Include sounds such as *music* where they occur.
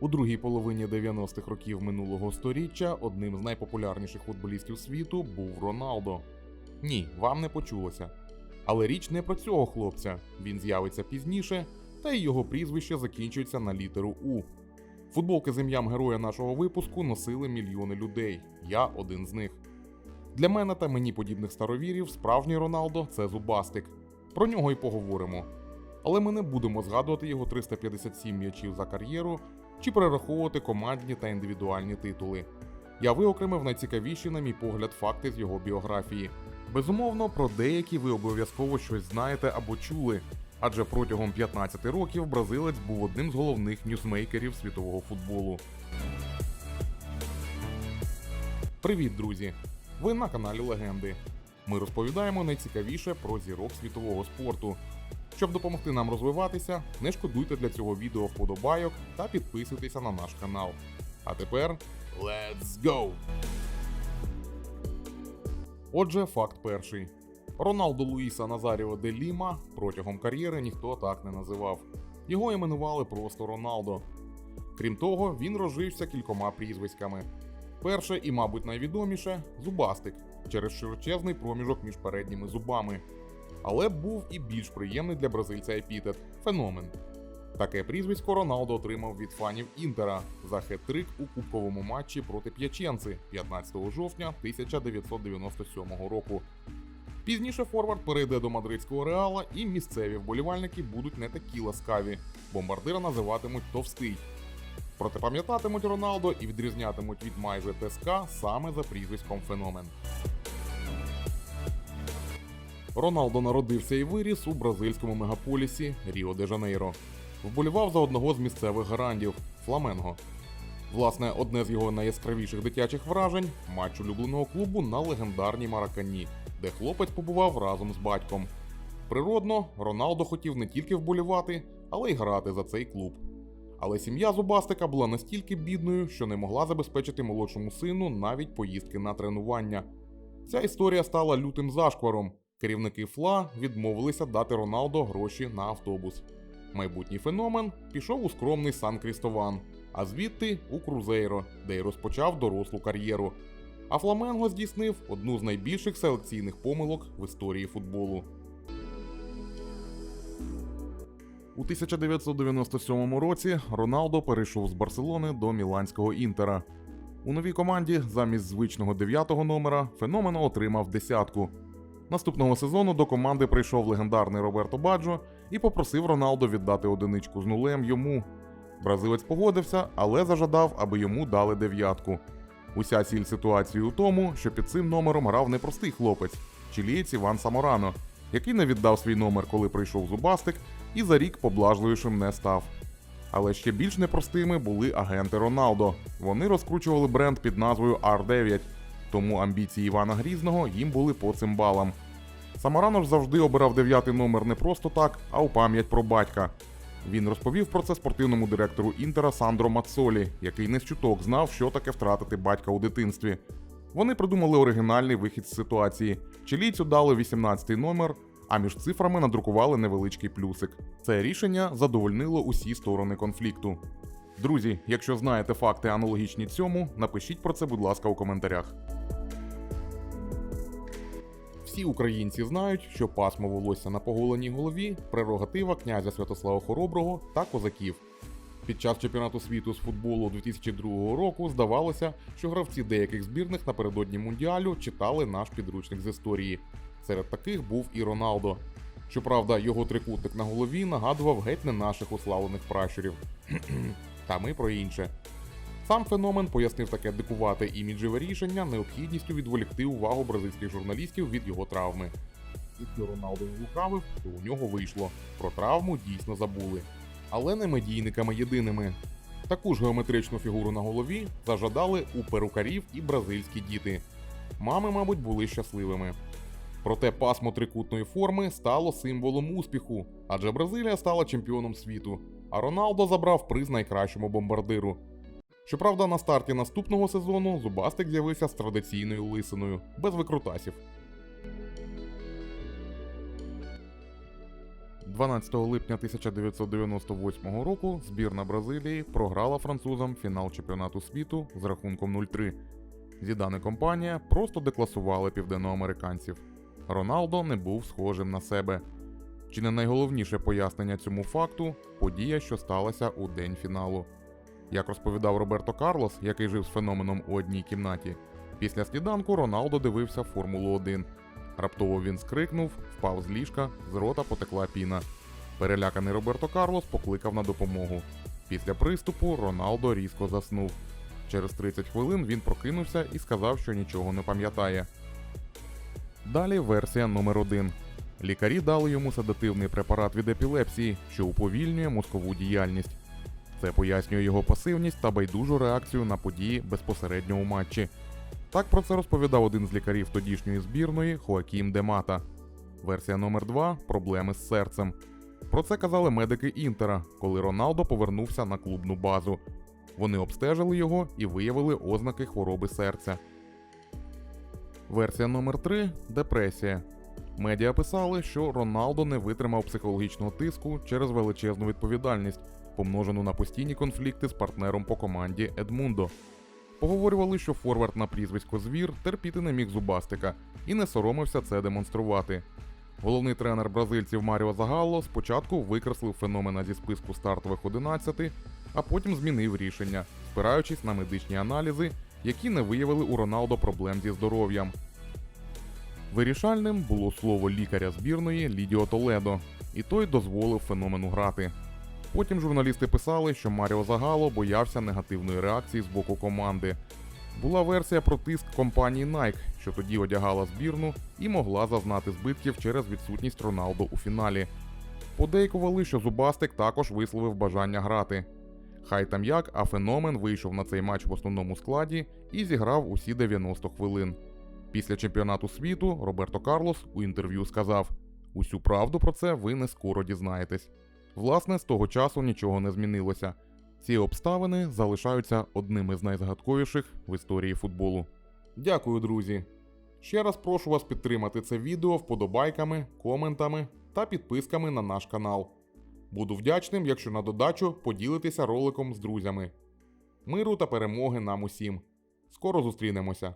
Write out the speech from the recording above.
У другій половині 90-х років минулого сторіччя одним з найпопулярніших футболістів світу був Роналдо. Ні, вам не почулося. Але річ не про цього хлопця. Він з'явиться пізніше, та й його прізвище закінчується на літеру У. Футболки з ім'ям героя нашого випуску носили мільйони людей. Я один з них. Для мене та мені подібних старовірів справжній Роналдо це зубастик. Про нього й поговоримо. Але ми не будемо згадувати його 357 м'ячів за кар'єру чи перераховувати командні та індивідуальні титули. Я виокремив найцікавіші, на мій погляд, факти з його біографії. Безумовно, про деякі ви обов'язково щось знаєте або чули, адже протягом 15 років бразилець був одним з головних ньюсмейкерів світового футболу. Привіт, друзі! Ви на каналі Легенди. Ми розповідаємо найцікавіше про зірок світового спорту. Щоб допомогти нам розвиватися, не шкодуйте для цього відео вподобайок та підписуйтеся на наш канал. А тепер let's go! Отже, факт перший. Роналдо Луїса Назаріо де Ліма протягом кар'єри ніхто так не називав. Його іменували просто Роналдо. Крім того, він розжився кількома прізвиськами. Перше і, мабуть, найвідоміше зубастик через широчезний проміжок між передніми зубами. Але був і більш приємний для бразильця епітет феномен. Таке прізвисько Роналдо отримав від фанів Інтера за хет-трик у кубковому матчі проти П'яченци 15 жовтня 1997 року. Пізніше Форвард перейде до мадридського реала, і місцеві вболівальники будуть не такі ласкаві. Бомбардира називатимуть товстий. Проте пам'ятатимуть Роналдо і відрізнятимуть від майже ТСК саме за прізвиськом феномен. Роналдо народився і виріс у бразильському мегаполісі Ріо де Жанейро. Вболівав за одного з місцевих гарантів Фламенго. Власне, одне з його найяскравіших дитячих вражень матч улюбленого клубу на легендарній Маракані, де хлопець побував разом з батьком. Природно, Роналдо хотів не тільки вболівати, але й грати за цей клуб. Але сім'я Зубастика була настільки бідною, що не могла забезпечити молодшому сину навіть поїздки на тренування. Ця історія стала лютим зашкваром. Керівники ФЛА відмовилися дати Роналдо гроші на автобус. Майбутній феномен пішов у скромний Сан Крістован, а звідти у Крузейро, де й розпочав дорослу кар'єру. А Фламенго здійснив одну з найбільших селекційних помилок в історії футболу. У 1997 році Роналдо перейшов з Барселони до Міланського Інтера. У новій команді замість звичного дев'ятого номера феномен отримав десятку. Наступного сезону до команди прийшов легендарний Роберто Баджо і попросив Роналдо віддати одиничку з нулем йому. Бразилець погодився, але зажадав, аби йому дали дев'ятку. Уся ціль ситуації у тому, що під цим номером грав непростий хлопець, чилієць Іван Саморано, який не віддав свій номер, коли прийшов зубастик, і за рік поблажливішим не став. Але ще більш непростими були агенти Роналдо. Вони розкручували бренд під назвою R9, тому амбіції Івана Грізного їм були по цим балам. Ж завжди обирав дев'ятий номер не просто так, а у пам'ять про батька. Він розповів про це спортивному директору Інтера Сандро Мацолі, який не з чуток знав, що таке втратити батька у дитинстві. Вони придумали оригінальний вихід з ситуації. Чилійцю дали 18-й номер, а між цифрами надрукували невеличкий плюсик. Це рішення задовольнило усі сторони конфлікту. Друзі, якщо знаєте факти аналогічні цьому, напишіть про це, будь ласка, у коментарях. Всі українці знають, що пасмо волосся на поголеній голові прерогатива князя Святослава Хороброго та козаків. Під час чемпіонату світу з футболу 2002 року здавалося, що гравці деяких збірних напередодні мундіалю читали наш підручник з історії. Серед таких був і Роналдо. Щоправда, його трикутник на голові нагадував геть не наших уславлених пращурів. *clears throat* Та ми про інше. Сам феномен пояснив таке дикувате іміджеве рішення необхідністю відволікти увагу бразильських журналістів від його травми. Якщо Роналдо і лукавив, то у нього вийшло. Про травму дійсно забули. Але не медійниками єдиними. Таку ж геометричну фігуру на голові зажадали у перукарів і бразильські діти. Мами, мабуть, були щасливими. Проте пасмо трикутної форми стало символом успіху, адже Бразилія стала чемпіоном світу, а Роналдо забрав приз найкращому бомбардиру. Щоправда, на старті наступного сезону Зубастик з'явився з традиційною лисиною, без викрутасів. 12 липня 1998 року збірна Бразилії програла французам фінал чемпіонату світу з рахунком 0-3. Зідан компанія просто декласували південноамериканців. Роналдо не був схожим на себе. Чи не найголовніше пояснення цьому факту подія, що сталася у день фіналу. Як розповідав Роберто Карлос, який жив з феноменом у одній кімнаті, після сніданку Роналдо дивився Формулу 1. Раптово він скрикнув, впав з ліжка, з рота потекла піна. Переляканий Роберто Карлос покликав на допомогу. Після приступу Роналдо різко заснув. Через 30 хвилин він прокинувся і сказав, що нічого не пам'ятає. Далі версія номер 1 Лікарі дали йому седативний препарат від епілепсії, що уповільнює мозкову діяльність. Це пояснює його пасивність та байдужу реакцію на події безпосередньо у матчі. Так про це розповідав один з лікарів тодішньої збірної Хоакім Демата. Версія номер 2 проблеми з серцем. Про це казали медики Інтера, коли Роналдо повернувся на клубну базу. Вони обстежили його і виявили ознаки хвороби серця. Версія номер 3 депресія. Медіа писали, що Роналдо не витримав психологічного тиску через величезну відповідальність, помножену на постійні конфлікти з партнером по команді Едмундо. Поговорювали, що форвард на прізвисько Звір терпіти не міг зубастика і не соромився це демонструвати. Головний тренер бразильців Маріо Загалло спочатку викреслив феномена зі списку стартових 11, а потім змінив рішення, спираючись на медичні аналізи, які не виявили у Роналдо проблем зі здоров'ям. Вирішальним було слово лікаря збірної Лідіо Толедо, і той дозволив феномену грати. Потім журналісти писали, що Маріо Загало боявся негативної реакції з боку команди. Була версія про тиск компанії Nike, що тоді одягала збірну і могла зазнати збитків через відсутність Роналдо у фіналі. Подейкували, що Зубастик також висловив бажання грати. Хай там як, а феномен вийшов на цей матч в основному складі і зіграв усі 90 хвилин. Після чемпіонату світу Роберто Карлос у інтерв'ю сказав: Усю правду про це ви не скоро дізнаєтесь. Власне, з того часу нічого не змінилося. Ці обставини залишаються одними з найзагадковіших в історії футболу. Дякую, друзі! Ще раз прошу вас підтримати це відео вподобайками, коментами та підписками на наш канал. Буду вдячним, якщо на додачу поділитеся роликом з друзями. Миру та перемоги нам усім. Скоро зустрінемося!